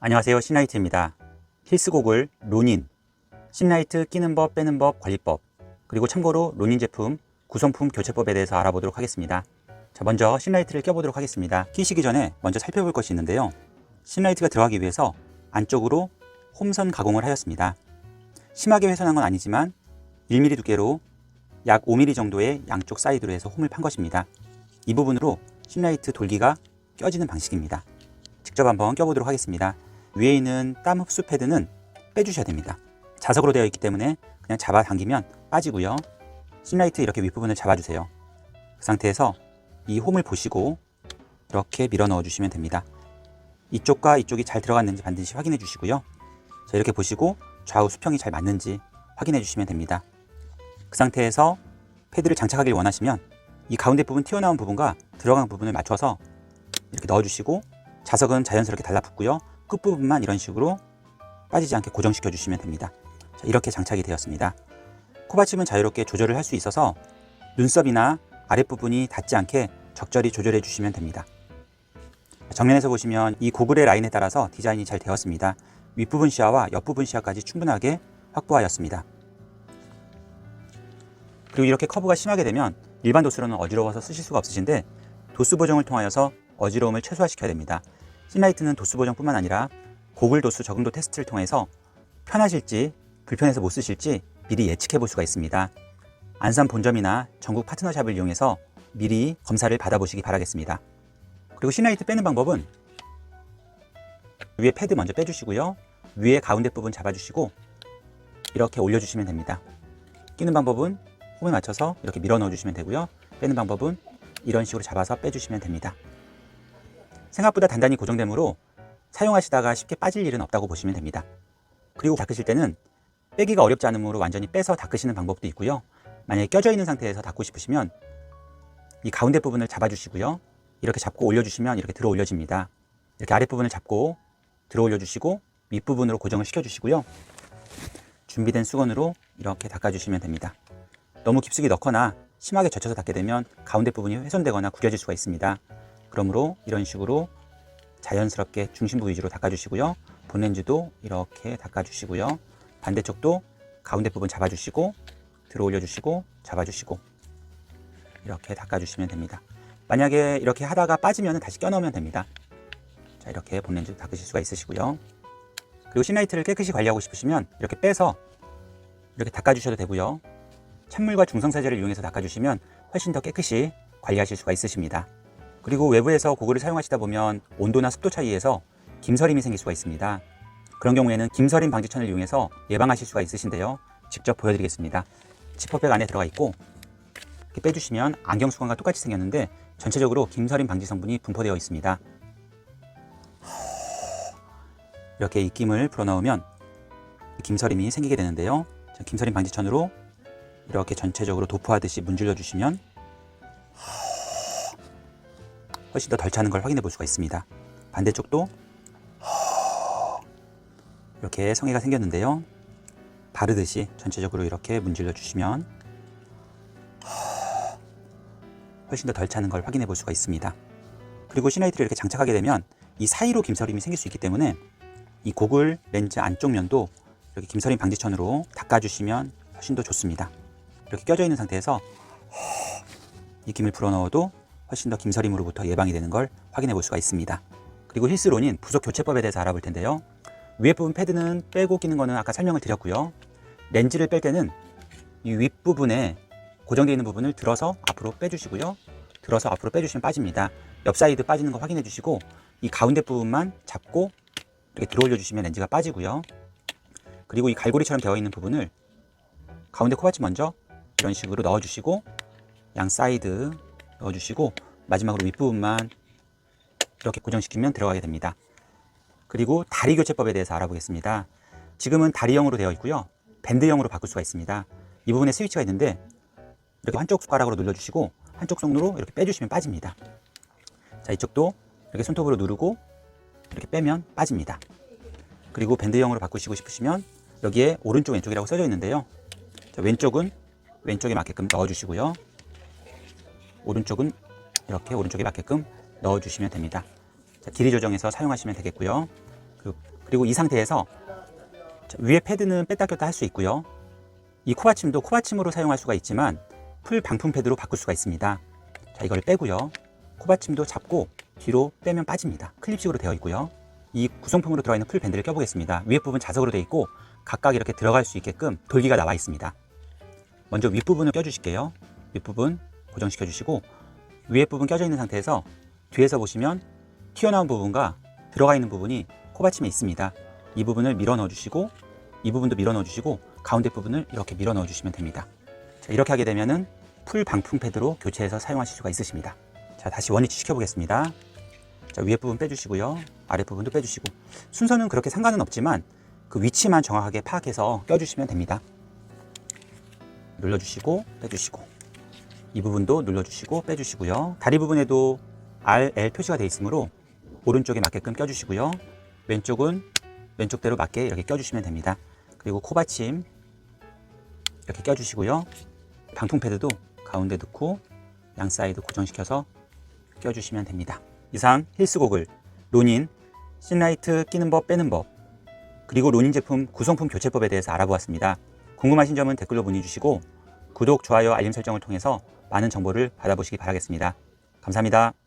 안녕하세요 신라이트입니다. 힐스고글 로닌 신라이트 끼는 법 빼는 법 관리법 그리고 참고로 로닌 제품 구성품 교체법에 대해서 알아보도록 하겠습니다. 자 먼저 신라이트를 껴보도록 하겠습니다. 끼시기 전에 먼저 살펴볼 것이 있는데요. 신라이트가 들어가기 위해서 안쪽으로 홈선 가공을 하였습니다. 심하게 훼손한 건 아니지만 1mm 두께로 약 5mm 정도의 양쪽 사이드로 해서 홈을 판 것입니다. 이 부분으로 신라이트 돌기가 껴지는 방식입니다. 직접 한번 껴보도록 하겠습니다 위에 있는 땀 흡수 패드는 빼주셔야 됩니다. 자석으로 되어 있기 때문에 그냥 잡아 당기면 빠지고요. 신라이트 이렇게 윗부분을 잡아주세요. 그 상태에서 이 홈을 보시고 이렇게 밀어 넣어 주시면 됩니다. 이쪽과 이쪽이 잘 들어갔는지 반드시 확인해 주시고요. 자, 이렇게 보시고 좌우 수평이 잘 맞는지 확인해 주시면 됩니다. 그 상태에서 패드를 장착하길 원하시면 이 가운데 부분 튀어나온 부분과 들어간 부분을 맞춰서 이렇게 넣어주시고 자석은 자연스럽게 달라붙고요. 끝부분만 이런 식으로 빠지지 않게 고정시켜 주시면 됩니다. 자, 이렇게 장착이 되었습니다. 코받침은 자유롭게 조절을 할 수 있어서 눈썹이나 아랫부분이 닿지 않게 적절히 조절해 주시면 됩니다. 정면에서 보시면 이 고글의 라인에 따라서 디자인이 잘 되었습니다. 윗부분 시야와 옆부분 시야까지 충분하게 확보하였습니다. 그리고 이렇게 커브가 심하게 되면 일반 도수로는 어지러워서 쓰실 수가 없으신데 도수 보정을 통하여서 어지러움을 최소화시켜야 됩니다. 신라이트는 도수 보정뿐만 아니라 고글 도수 적응도 테스트를 통해서 편하실지 불편해서 못 쓰실지 미리 예측해 볼 수가 있습니다. 안산 본점이나 전국 파트너샵을 이용해서 미리 검사를 받아보시기 바라겠습니다. 그리고 신라이트 빼는 방법은 위에 패드 먼저 빼주시고요. 위에 가운데 부분 잡아주시고 이렇게 올려주시면 됩니다. 끼는 방법은 홈에 맞춰서 이렇게 밀어 넣어주시면 되고요. 빼는 방법은 이런 식으로 잡아서 빼주시면 됩니다. 생각보다 단단히 고정되므로 사용하시다가 쉽게 빠질 일은 없다고 보시면 됩니다. 그리고 닦으실 때는 빼기가 어렵지 않으므로 완전히 빼서 닦으시는 방법도 있고요. 만약에 껴져 있는 상태에서 닦고 싶으시면 이 가운데 부분을 잡아주시고요. 이렇게 잡고 올려주시면 이렇게 들어 올려집니다. 이렇게 아랫부분을 잡고 들어 올려주시고 윗부분으로 고정을 시켜주시고요. 준비된 수건으로 이렇게 닦아주시면 됩니다. 너무 깊숙이 넣거나 심하게 젖혀서 닦게 되면 가운데 부분이 훼손되거나 구겨질 수가 있습니다. 그러므로 이런 식으로 자연스럽게 중심부 위주로 닦아주시고요. 본렌즈도 이렇게 닦아주시고요. 반대쪽도 가운데 부분 잡아주시고 들어 올려주시고 잡아주시고 이렇게 닦아주시면 됩니다. 만약에 이렇게 하다가 빠지면 다시 껴넣으면 됩니다. 자 이렇게 본렌즈 닦으실 수가 있으시고요. 그리고 신라이트를 깨끗이 관리하고 싶으시면 이렇게 빼서 이렇게 닦아주셔도 되고요. 찬물과 중성세제를 이용해서 닦아주시면 훨씬 더 깨끗이 관리하실 수가 있으십니다. 그리고 외부에서 고글을 사용하시다 보면 온도나 습도 차이에서 김서림이 생길 수가 있습니다. 그런 경우에는 김서림 방지천을 이용해서 예방하실 수가 있으신데요. 직접 보여드리겠습니다. 지퍼백 안에 들어가 있고 이렇게 빼주시면 안경 수건과 똑같이 생겼는데 전체적으로 김서림 방지 성분이 분포되어 있습니다. 이렇게 입김을 불어넣으면 김서림이 생기게 되는데요. 자, 김서림 방지천으로 이렇게 전체적으로 도포하듯이 문질러 주시면 훨씬 더 덜 차는 걸 확인해 볼 수가 있습니다. 반대쪽도 이렇게 성의가 생겼는데요. 바르듯이 전체적으로 이렇게 문질러 주시면 훨씬 더 덜 차는 걸 확인해 볼 수가 있습니다. 그리고 시나이트를 이렇게 장착하게 되면 이 사이로 김서림이 생길 수 있기 때문에 이 고글 렌즈 안쪽 면도 이렇게 김서림 방지천으로 닦아주시면 훨씬 더 좋습니다. 이렇게 껴져 있는 상태에서 이 김을 불어 넣어도 훨씬 더 김서림으로부터 예방이 되는 걸 확인해 볼 수가 있습니다. 그리고 힐스론인 부속 교체법에 대해서 알아볼 텐데요. 위에 부분 패드는 빼고 끼는 거는 아까 설명을 드렸고요. 렌즈를 뺄 때는 이 윗부분에 고정되어 있는 부분을 들어서 앞으로 빼주시고요. 들어서 앞으로 빼주시면 빠집니다. 옆 사이드 빠지는 거 확인해 주시고 이 가운데 부분만 잡고 이렇게 들어 올려 주시면 렌즈가 빠지고요. 그리고 이 갈고리처럼 되어 있는 부분을 가운데 코받침 먼저 이런 식으로 넣어 주시고 양 사이드 넣어 주시고 마지막으로 윗부분만 이렇게 고정시키면 들어가게 됩니다. 그리고 다리 교체법에 대해서 알아보겠습니다. 지금은 다리형으로 되어 있고요. 밴드형으로 바꿀 수가 있습니다. 이 부분에 스위치가 있는데 이렇게 한쪽 숟가락으로 눌러주시고 한쪽 손으로 이렇게 빼주시면 빠집니다. 자 이쪽도 이렇게 손톱으로 누르고 이렇게 빼면 빠집니다. 그리고 밴드형으로 바꾸시고 싶으시면 여기에 오른쪽 왼쪽이라고 써져 있는데요. 자, 왼쪽은 왼쪽에 맞게끔 넣어주시고요. 오른쪽은 이렇게 오른쪽에 맞게끔 넣어주시면 됩니다. 자, 길이 조정해서 사용하시면 되겠고요. 그- 그리고 이 상태에서 자, 위에 패드는 뺐다 꼈다 할 수 있고요. 이 코받침도 코받침으로 사용할 수가 있지만 풀 방풍 패드로 바꿀 수가 있습니다. 자, 이걸 빼고요. 코받침도 잡고 뒤로 빼면 빠집니다. 클립식으로 되어 있고요. 이 구성품으로 들어가 있는 풀 밴드를 껴보겠습니다. 위에 부분 자석으로 되어 있고 각각 이렇게 들어갈 수 있게끔 돌기가 나와 있습니다. 먼저 윗부분을 껴주실게요. 윗부분 고정시켜 주시고 위에 부분 껴져 있는 상태에서 뒤에서 보시면 튀어나온 부분과 들어가 있는 부분이 코받침에 있습니다. 이 부분을 밀어 넣어 주시고 이 부분도 밀어 넣어 주시고 가운데 부분을 이렇게 밀어 넣어 주시면 됩니다. 자, 이렇게 하게 되면은 풀 방풍 패드로 교체해서 사용하실 수가 있으십니다. 자, 다시 원위치 시켜 보겠습니다. 자, 위에 부분 빼주시고요. 아래 부분도 빼주시고 순서는 그렇게 상관은 없지만 그 위치만 정확하게 파악해서 껴주시면 됩니다. 눌러주시고 빼주시고 이 부분도 눌러주시고 빼주시고요. 다리 부분에도 R, L 표시가 되어 있으므로 오른쪽에 맞게끔 껴주시고요. 왼쪽은 왼쪽대로 맞게 이렇게 껴주시면 됩니다. 그리고 코받침 이렇게 껴주시고요. 방풍 패드도 가운데 넣고 양 사이드 고정시켜서 껴주시면 됩니다. 이상 힐스 고글, 로닌, 신라이트 끼는 법 빼는 법, 그리고 로닌 제품 구성품 교체법에 대해서 알아보았습니다. 궁금하신 점은 댓글로 문의주시고 구독, 좋아요, 알림 설정을 통해서 많은 정보를 받아보시기 바라겠습니다. 감사합니다.